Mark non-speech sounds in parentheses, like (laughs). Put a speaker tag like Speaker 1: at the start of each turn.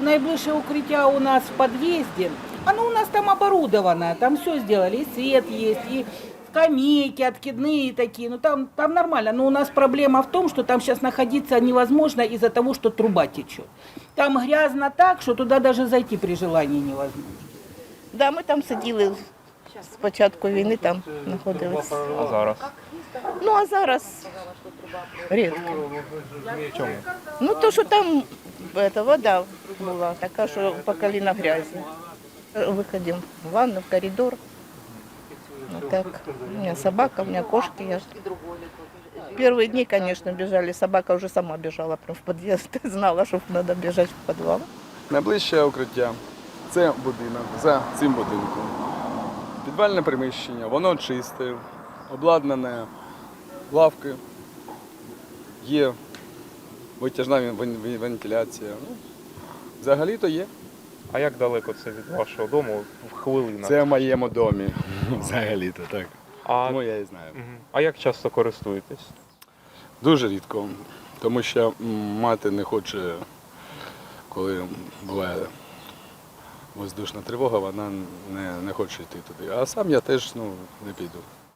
Speaker 1: наиближшее укрытие у нас в подъезде. Оно у нас там оборудовано, там все сделали, и свет есть, и скамейки откидные такие, ну там, там нормально. Но у нас проблема в том, что там сейчас находиться невозможно из-за того, что труба течет. Там грязно так, что туда даже зайти при желании невозможно.
Speaker 2: Да, ми там сиділи з початку війни, там знаходилися.
Speaker 3: А зараз?
Speaker 2: Ну а зараз рідко.
Speaker 3: Чому?
Speaker 2: Ну то, що там это, вода була така, що по коліна грязі. Виходимо в ванну, в коридор. Вот так. У меня собака, у меня кошки. Я... Первые дни, конечно, бежали. Собака уже сама бежала прям в подъезд. (laughs) Знала, что надо бежать в подвал.
Speaker 4: Найближче укриття це будинок за цим будинком. Підвальне приміщення, воно чисте, обладнане лавки, є витяжна вен- вен- вентиляція. Взагалі-то є.
Speaker 3: А як далеко це від вашого дому в хвилинах?
Speaker 4: Це в моєму домі. (laughs) Взагалі-то так.
Speaker 3: А,
Speaker 4: Тому я і знаю.
Speaker 3: Мгм. а як часто користуєтесь?
Speaker 4: Дуже рідко, тому що м, мати не хоче, коли буває воздушна тривога, вона не, не хоче йти туди. А сам я теж ну, не піду.